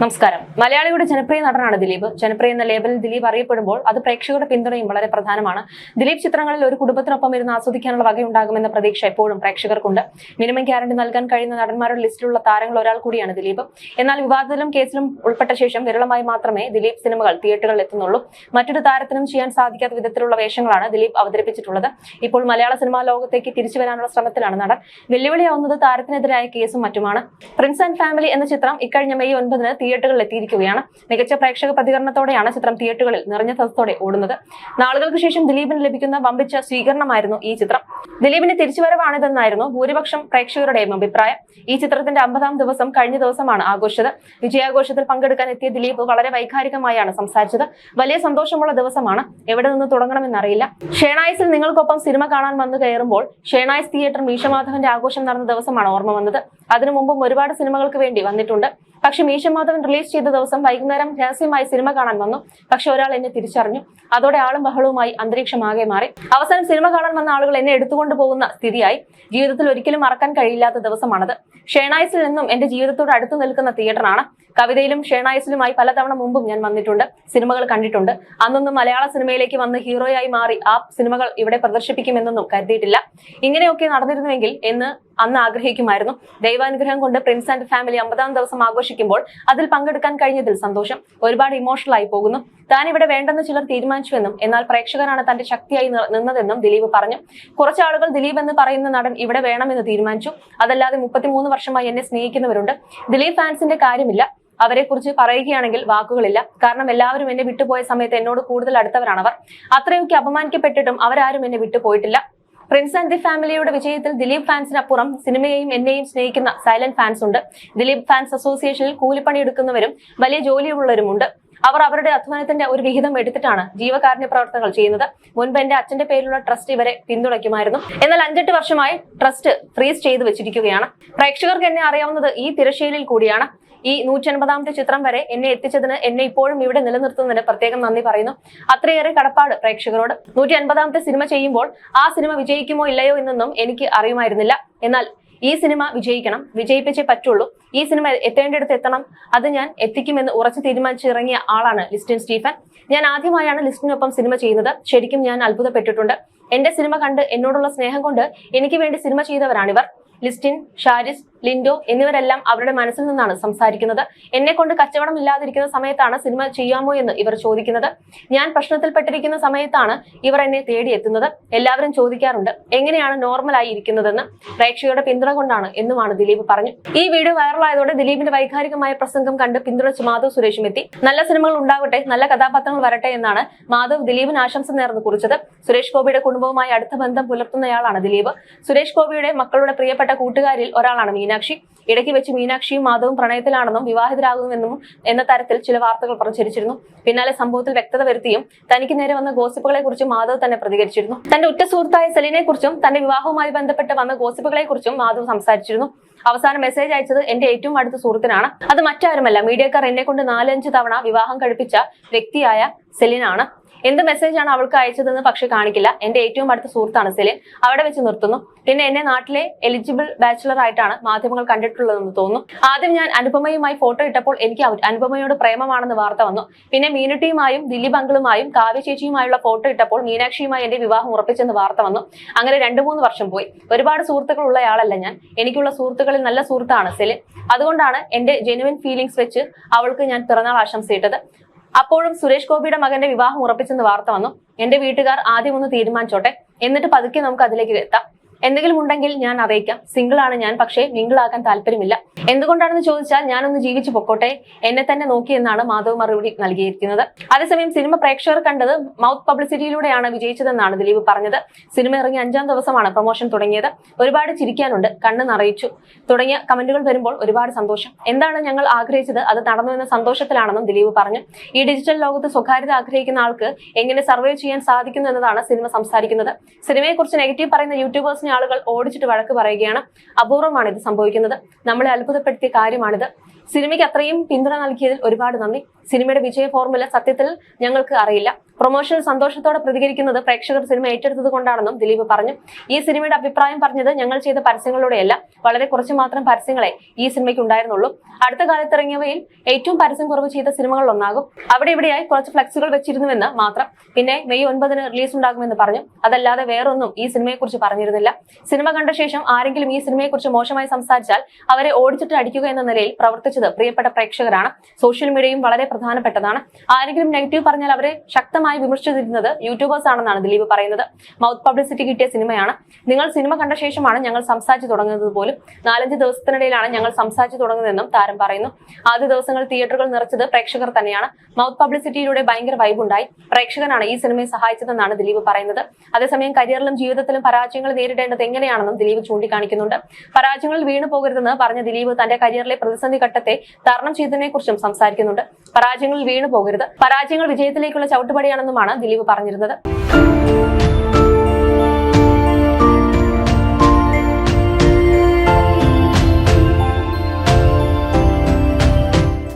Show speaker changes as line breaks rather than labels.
നമസ്കാരം. മലയാളിയുടെ ജനപ്രിയ നടനാണ് ദിലീപ്. ജനപ്രിയ എന്ന ലേബലിൽ ദിലീപ് അറിയപ്പെടുമ്പോൾ അത് പ്രേക്ഷകരുടെ പിന്തുണയും വളരെ പ്രധാനമാണ്. ദിലീപ് ചിത്രങ്ങളിൽ ഒരു കുടുംബത്തിനൊപ്പം ഇരുന്ന് ആസ്വദിക്കാനുള്ള വകയുണ്ടാകുമെന്ന പ്രതീക്ഷ എപ്പോഴും പ്രേക്ഷകർക്കുണ്ട്. മിനിമം ഗ്യാരണ്ടി നൽകാൻ കഴിയുന്ന നടന്മാരുടെ ലിസ്റ്റിലുള്ള താരങ്ങൾ ഒരാൾ കൂടിയാണ് ദിലീപ്. എന്നാൽ വിവാദത്തിലും കേസിലും ഉൾപ്പെട്ട ശേഷം വിരളമായി മാത്രമേ ദിലീപ് സിനിമകൾ തിയേറ്ററുകളിൽ എത്തുന്നുള്ളൂ. മറ്റൊരു താരത്തിനും ചെയ്യാൻ സാധിക്കാത്ത വിധത്തിലുള്ള വേഷങ്ങളാണ് ദിലീപ് അവതരിപ്പിച്ചിട്ടുള്ളത്. ഇപ്പോൾ മലയാള സിനിമാ ലോകത്തേക്ക് തിരിച്ചു വരാനുള്ള ശ്രമത്തിലാണ് നടൻ. വെല്ലുവിളിയാവുന്നത് താരത്തിനെതിരായ കേസും മറ്റുമാണ്. പ്രിൻസ് ആൻഡ് ഫാമിലി എന്ന ചിത്രം ഇക്കഴിഞ്ഞ മെയ് ഒൻപതിന് തിയേറ്ററുകളിൽ എത്തിയിരിക്കുകയാണ് മികച്ച പ്രേക്ഷക പ്രതികരണത്തോടെയാണ് ചിത്രം തിയേറ്ററുകളിൽ നിറഞ്ഞ സദസ്സോടെ ഓടുന്നത്. നാളുകൾക്ക് ശേഷം ദിലീപിന് ലഭിക്കുന്ന വമ്പിച്ച സ്വീകരണമായിരുന്നു ഈ ചിത്രം. ദിലീപിന്റെ തിരിച്ചുവരവാണിതെന്നായിരുന്നു ഭൂരിപക്ഷം പ്രേക്ഷകരുടെയും അഭിപ്രായം. ഈ ചിത്രത്തിന്റെ അമ്പതാം ദിവസം കഴിഞ്ഞ ദിവസമാണ് ആഘോഷിച്ചത്. വിജയാഘോഷത്തിൽ പങ്കെടുക്കാൻ എത്തിയ ദിലീപ് വളരെ വൈകാരികമായാണ് സംസാരിച്ചത്. വലിയ സന്തോഷമുള്ള ദിവസമാണ്. എവിടെ നിന്ന് തുടങ്ങണമെന്നറിയില്ല. ഷേണായിസിൽ നിങ്ങൾക്കൊപ്പം സിനിമ കാണാൻ വന്നു കയറുമ്പോൾ ഷേണായിസ് തിയേറ്റർ മീഷമാധവന്റെ ആഘോഷം നടന്ന ദിവസമാണ് ഓർമ്മ വന്നത്. അതിനു മുമ്പും ഒരുപാട് സിനിമകൾക്ക് വേണ്ടി വന്നിട്ടുണ്ട്. പക്ഷെ മീശമാധവൻ റിലീസ് ചെയ്ത ദിവസം വൈകുന്നേരം രഹസ്യമായി സിനിമ കാണാൻ വന്നു. പക്ഷെ ഒരാൾ എന്നെ തിരിച്ചറിഞ്ഞു. അതോടെ ആളും ബഹളവുമായി അന്തരീക്ഷം ആകെ മാറി. അവസാനം സിനിമ കാണാൻ വന്ന ആളുകൾ എന്നെ എടുത്തുകൊണ്ട് പോകുന്ന സ്ഥിതിയായി. ജീവിതത്തിൽ ഒരിക്കലും മറക്കാൻ കഴിയില്ലാത്ത ദിവസമാണത്. ഷേണായിസിൽ നിന്നും എന്റെ ജീവിതത്തോട് അടുത്തു നിൽക്കുന്ന തിയേറ്ററാണ്. കവിതയിലും ഷേണായിസിലുമായി പലതവണ മുമ്പും ഞാൻ വന്നിട്ടുണ്ട്. സിനിമകൾ കണ്ടിട്ടുണ്ട്. അന്നൊന്നും മലയാള സിനിമയിലേക്ക് വന്ന് ഹീറോയായി മാറി ആ സിനിമകൾ ഇവിടെ പ്രദർശിപ്പിക്കുമെന്നൊന്നും കരുതിയിട്ടില്ല. ഇങ്ങനെയൊക്കെ നടന്നിരുന്നുവെങ്കിൽ എന്ന് അന്ന് ആഗ്രഹിക്കുമായിരുന്നു. ദൈവാനുഗ്രഹം കൊണ്ട് പ്രിൻസ് ആൻഡ് ഫാമിലി അമ്പതാം ദിവസം ആഘോഷിക്കുമ്പോൾ അതിൽ പങ്കെടുക്കാൻ കഴിഞ്ഞതിൽ സന്തോഷം. ഒരുപാട് ഇമോഷണൽ ആയി പോകുന്നു. താൻ ഇവിടെ വേണ്ടെന്ന് ചിലർ തീരുമാനിച്ചുവെന്നും എന്നാൽ പ്രേക്ഷകരാണ് തന്റെ ശക്തിയായി നിന്നതെന്നും ദിലീപ് പറഞ്ഞു. കുറച്ച് ആളുകൾ ദിലീപ് എന്ന് പറയുന്ന നടൻ ഇവിടെ വേണമെന്ന് തീരുമാനിച്ചു. അതല്ലാതെ മുപ്പത്തിമൂന്ന് വർഷമായി എന്നെ സ്നേഹിക്കുന്നവരുണ്ട്. ദിലീപ് ഫാൻസിന്റെ കാര്യമില്ല. അവരെക്കുറിച്ച് പറയുകയാണെങ്കിൽ വാക്കുകളില്ല. കാരണം എല്ലാവരും എന്നെ വിട്ടുപോയ സമയത്ത് എന്നോട് കൂടുതൽ അടുത്തവരാണവർ. അത്രയൊക്കെ അപമാനിക്കപ്പെട്ടിട്ടും അവരാരും എന്നെ വിട്ടുപോയിട്ടില്ല. പ്രിൻസ് ആൻഡ് ദി ഫാമിലിയുടെ വിജയത്തിൽ ദിലീപ് ഫാൻസിനപ്പുറം സിനിമയെയും എന്നെയും സ്നേഹിക്കുന്ന സൈലന്റ് ഫാൻസ് ഉണ്ട്. ദിലീപ് ഫാൻസ് അസോസിയേഷനിൽ കൂലിപ്പണി എടുക്കുന്നവരും വലിയ ജോലിയുള്ളവരുമുണ്ട്. അവർ അവരുടെ അധ്വാനത്തിന്റെ ഒരു വിഹിതം എടുത്തിട്ടാണ് ജീവകാരുണ്യ പ്രവർത്തനങ്ങൾ ചെയ്യുന്നത്. മുൻപ് എന്റെ അച്ഛന്റെ പേരിലുള്ള ട്രസ്റ്റ് ഇവരെ പിന്തുണയ്ക്കുമായിരുന്നു. എന്നാൽ അഞ്ചെട്ട് വർഷമായി ട്രസ്റ്റ് ഫ്രീസ് ചെയ്തു വെച്ചിരിക്കുകയാണ്. പ്രേക്ഷകർക്ക് എന്നെ അറിയാവുന്നത് ഈ തിരശ്ശീലിൽ കൂടിയാണ്. ഈ നൂറ്റി നൂറ്റൻപതാമത്തെ ചിത്രം വരെ എന്നെ എത്തിച്ചതിന് എന്നെ ഇപ്പോഴും ഇവിടെ നിലനിർത്തുന്നതിന് പ്രത്യേകം നന്ദി പറയുന്നു. അത്രയേറെ കടപ്പാട് പ്രേക്ഷകരോട്. നൂറ്റി അൻപതാമത്തെ സിനിമ ചെയ്യുമ്പോൾ ആ സിനിമ വിജയിക്കുമോ ഇല്ലയോ എന്നൊന്നും എനിക്ക് അറിയുമായിരുന്നില്ല. എന്നാൽ ഈ സിനിമ വിജയിക്കണം വിജയിപ്പിച്ചേ പറ്റുള്ളൂ. ഈ സിനിമ എത്തേണ്ടടുത്ത് എത്തണം അത് ഞാൻ എത്തിക്കുമെന്ന് ഉറച്ചു തീരുമാനിച്ചിറങ്ങിയ ആളാണ് ലിസ്റ്റിൻ സ്റ്റീഫൻ. ഞാൻ ആദ്യമായാണ് ലിസ്റ്റിനൊപ്പം സിനിമ ചെയ്യുന്നത്. ശരിക്കും ഞാൻ അത്ഭുതപ്പെട്ടിട്ടുണ്ട്. എന്റെ സിനിമ കണ്ട് എന്നോടുള്ള സ്നേഹം കൊണ്ട് എനിക്ക് വേണ്ടി സിനിമ ചെയ്തവരാണിവർ. ലിസ്റ്റിൻ ഷാരിസ് ലിൻഡോ എന്നിവരെല്ലാം അവരുടെ മനസ്സിൽ നിന്നാണ് സംസാരിക്കുന്നത്. എന്നെ കൊണ്ട് കച്ചവടം ഇല്ലാതിരിക്കുന്ന സമയത്താണ് സിനിമ ചെയ്യാമോ എന്ന് ഇവർ ചോദിക്കുന്നത്. ഞാൻ പ്രശ്നത്തിൽപ്പെട്ടിരിക്കുന്ന സമയത്താണ് ഇവർ എന്നെ തേടിയെത്തുന്നത്. എല്ലാവരും ചോദിക്കാറുണ്ട് എങ്ങനെയാണ് നോർമലായി ഇരിക്കുന്നതെന്ന്? പ്രേക്ഷകരുടെ പിന്തുണ കൊണ്ടാണ് എന്നുമാണ് ദിലീപ് പറഞ്ഞു. ഈ വീഡിയോ വൈറലായതോടെ ദിലീപിന്റെ വൈകാരികമായ പ്രസംഗം കണ്ട് പിന്തുണച്ച് മാധവ് സുരേഷും എത്തി. നല്ല സിനിമകൾ ഉണ്ടാകട്ടെ നല്ല കഥാപാത്രങ്ങൾ വരട്ടെ എന്നാണ് മാധവ് ദിലീപിന് ആശംസ നേർന്ന് കുറിച്ചത്. സുരേഷ് ഗോപിയുടെ കുടുംബവുമായി അടുത്ത ബന്ധം പുലർത്തുന്നയാളാണ് ദിലീപ്. സുരേഷ് ഗോപിയുടെ മക്കളുടെ പ്രിയപ്പെട്ട കൂട്ടുകാരിൽ ഒരാളാണ് മീനാക്ഷി ഇടയ്ക്ക് വെച്ച് മീനാക്ഷിയും മാധവും പ്രണയത്തിലാണെന്നും വിവാഹിതരാകുമെന്നും എന്ന തരത്തിൽ ചില വാർത്തകൾ പ്രചരിച്ചിരുന്നു. പിന്നാലെ സംഭവത്തിൽ വ്യക്തത വരുത്തിയും തനിക്ക് നേരെ വന്ന ഗോസിപ്പുകളെ കുറിച്ച് മാധവ് തന്നെ പ്രതികരിച്ചിരുന്നു. തന്റെ ഉറ്റ സുഹൃത്തായ സെലിനെ കുറിച്ചും തന്റെ വിവാഹവുമായി ബന്ധപ്പെട്ട് വന്ന ഗോസിപ്പുകളെ കുറിച്ചും മാധവ് സംസാരിച്ചിരുന്നു. അവസാന മെസ്സേജ് അയച്ചത് എന്റെ ഏറ്റവും അടുത്ത സുഹൃത്തിനാണ്. അത് മറ്റാരുമല്ല. മീഡിയക്കാർ എന്നെ കൊണ്ട് നാലഞ്ച് തവണ വിവാഹം കഴിപ്പിച്ച വ്യക്തിയായ സെലിനാണ്. എന്ത് മെസ്സേജാണ് അവൾക്ക് അയച്ചതെന്ന് പക്ഷെ കാണിക്കില്ല. എന്റെ ഏറ്റവും അടുത്ത സുഹൃത്താണ് സെലിൻ. അവിടെ വെച്ച് നിർത്തുന്നു. പിന്നെ എന്നെ നാട്ടിലെ എലിജിബിൾ ബാച്ചിലർ ആയിട്ടാണ് മാധ്യമങ്ങൾ കണ്ടിട്ടുള്ളതെന്ന് തോന്നുന്നു. ആദ്യം ഞാൻ അനുപമയുമായി ഫോട്ടോ ഇട്ടപ്പോൾ എനിക്ക് അനുപമയോട് പ്രേമമാണെന്ന് വാർത്ത വന്നു. പിന്നെ മീനട്ടിയുമായും ദിലീപ് അങ്കിളുമായും കാവ്യ ചേച്ചിയുമായുള്ള ഫോട്ടോ ഇട്ടപ്പോൾ മീനാക്ഷിയുമായി എന്റെ വിവാഹം ഉറപ്പിച്ചെന്ന് വാർത്ത വന്നു. അങ്ങനെ രണ്ടു മൂന്ന് വർഷം പോയി. ഒരുപാട് സുഹൃത്തുക്കൾ ഉള്ളയാളല്ല ഞാൻ. എനിക്കുള്ള സുഹൃത്തുക്കളിൽ നല്ല സുഹൃത്താണ് സെലിൻ. അതുകൊണ്ടാണ് എന്റെ ജെനുവിൻ ഫീലിംഗ്സ് വെച്ച് അവൾക്ക് ഞാൻ പിറന്നാൾ ആശംസയിട്ടത് അപ്പോഴും സുരേഷ് ഗോപിയുടെ മകന്റെ വിവാഹം ഉറപ്പിച്ചെന്ന് വാർത്ത വന്നു. എന്റെ വീട്ടുകാർ ആദ്യം ഒന്ന് തീരുമാനിച്ചോട്ടെ. എന്നിട്ട് പതുക്കെ നമുക്ക് അതിലേക്ക് എത്താം. എന്തെങ്കിലും ഉണ്ടെങ്കിൽ ഞാൻ അറിയിക്കാം. സിംഗിൾ ആണ് ഞാൻ പക്ഷേ മിങ്കിൾ ആക്കാൻ താല്പര്യമില്ല. എന്തുകൊണ്ടാണെന്ന് ചോദിച്ചാൽ ഞാനൊന്ന് ജീവിച്ചു പൊക്കോട്ടെ. എന്നെ തന്നെ നോക്കി എന്നാണ് മാധവ് മറുപടി നൽകിയിരിക്കുന്നത്. അതേസമയം സിനിമ പ്രേക്ഷകർ കണ്ടത് മൗത്ത് പബ്ലിസിറ്റിയിലൂടെയാണ് വിജയിച്ചതെന്നാണ് ദിലീപ് പറഞ്ഞത്. സിനിമ ഇറങ്ങി അഞ്ചാം ദിവസമാണ് പ്രൊമോഷൻ തുടങ്ങിയത്. ഒരുപാട് ചിരിക്കാനുണ്ട് കണ്ണ് നിറയിച്ചു. തുടങ്ങിയ കമന്റുകൾ വരുമ്പോൾ ഒരുപാട് സന്തോഷം. എന്താണ് ഞങ്ങൾ ആഗ്രഹിച്ചത്? അത് നടന്നു എന്ന സന്തോഷത്തിലാണെന്നും ദിലീപ് പറഞ്ഞു. ഈ ഡിജിറ്റൽ ലോകത്ത് സ്വകാര്യത ആഗ്രഹിക്കുന്ന ആൾക്ക് എങ്ങനെ സർവൈവ് ചെയ്യാൻ സാധിക്കുന്നു എന്നതാണ് സിനിമ സംസാരിക്കുന്നത്. സിനിമയെക്കുറിച്ച് നെഗറ്റീവ് പറയുന്ന യൂട്യൂബേഴ്സിനെ ആളുകൾ ഓടിച്ചിട്ട് വഴക്ക് പറയുകയാണ്. അപൂർവമാണ് ഇത് സംഭവിക്കുന്നത്. നമ്മളെ അത്ഭുതപ്പെടുത്തിയ കാര്യമാണിത്. സിനിമയ്ക്ക് അത്രയും പിന്തുണ നൽകിയതിൽ ഒരുപാട് നന്ദി. സിനിമയുടെ വിജയ ഫോർമുല സത്യത്തിൽ ഞങ്ങൾക്ക് അറിയില്ല. പ്രൊമോഷൻ സന്തോഷത്തോടെ പ്രതികരിക്കുന്നത് പ്രേക്ഷകർ സിനിമ ഏറ്റെടുത്തത് കൊണ്ടാണെന്നും ദിലീപ് പറഞ്ഞു. ഈ സിനിമയുടെ അഭിപ്രായം പറഞ്ഞത് ഞങ്ങൾ ചെയ്ത പരസ്യങ്ങളിലൂടെയല്ല വളരെ കുറച്ച് മാത്രം പരസ്യങ്ങളെ ഈ സിനിമയ്ക്ക് ഉണ്ടായിരുന്നുള്ളൂ. അടുത്ത കാലത്ത് ഇറങ്ങിയവയിൽ ഏറ്റവും പരസ്യം കുറവ് ചെയ്ത സിനിമകളിൽ ഒന്നാകും. അവിടെ ഇവിടെയായി കുറച്ച് ഫ്ലെക്സുകൾ വെച്ചിരുന്നുവെന്ന് മാത്രം. പിന്നെ മെയ് ഒൻപതിന് റിലീസ് ഉണ്ടാകുമെന്ന് പറഞ്ഞു. അതല്ലാതെ വേറൊന്നും ഈ സിനിമയെക്കുറിച്ച് പറഞ്ഞിരുന്നില്ല. സിനിമ കണ്ട ശേഷം ആരെങ്കിലും ഈ സിനിമയെക്കുറിച്ച് മോശമായി സംസാരിച്ചാൽ അവരെ ഓടിച്ചിട്ട് അടിക്കുക എന്ന നിലയിൽ പ്രവർത്തിച്ചത് പ്രിയപ്പെട്ട പ്രേക്ഷകരാണ്. സോഷ്യൽ മീഡിയയും വളരെ പ്രധാനപ്പെട്ടതാണ്. ആരെങ്കിലും നെഗറ്റീവ് പറഞ്ഞാൽ അവരെ ശക്തമായി വിമർശിച്ചിരുന്നത് യൂട്യൂബേഴ്സ് ആണെന്നാണ് ദിലീപ് പറയുന്നത്. മൗത്ത് പബ്ലിസിറ്റി കിട്ടിയ സിനിമയാണ്. നിങ്ങൾ സിനിമ കണ്ട ശേഷമാണ് ഞങ്ങൾ സംസാരിച്ചു തുടങ്ങുന്നത് പോലും. നാലഞ്ച് ദിവസത്തിനിടയിലാണ് ഞങ്ങൾ സംസാരിച്ചു തുടങ്ങുന്നതെന്നും താരം പറയുന്നു. ആദ്യ ദിവസങ്ങൾ തിയേറ്ററുകൾ നിറച്ചത് പ്രേക്ഷകർ തന്നെയാണ്. മൗത്ത് പബ്ലിസിറ്റിയിലൂടെ ഭയങ്കര വൈബുണ്ടായി പ്രേക്ഷകനാണ് ഈ സിനിമയെ സഹായിച്ചതെന്നാണ് ദിലീപ് പറയുന്നത്. അതേസമയം കരിയറിലും ജീവിതത്തിലും പരാജയങ്ങൾ നേരിടേണ്ടത് എങ്ങനെയാണെന്നും ദിലീപ് ചൂണ്ടിക്കാണിക്കുന്നുണ്ട്. പരാജയങ്ങളിൽ വീണു പോകരുതെന്ന് പറഞ്ഞ ദിലീപ് തന്റെ കരിയറിലെ പ്രതിസന്ധി ഘട്ടത്തെ തരണം ചെയ്തതിനെ കുറിച്ചും സംസാരിക്കുന്നുണ്ട്. പരാജയങ്ങളിൽ വീണു പോകരുത് പരാജയങ്ങൾ വിജയത്തിലേക്കുള്ള ചവിട്ടുപടിയാണെന്നുമാണ് ദിലീപ് പറഞ്ഞിരുന്നത്.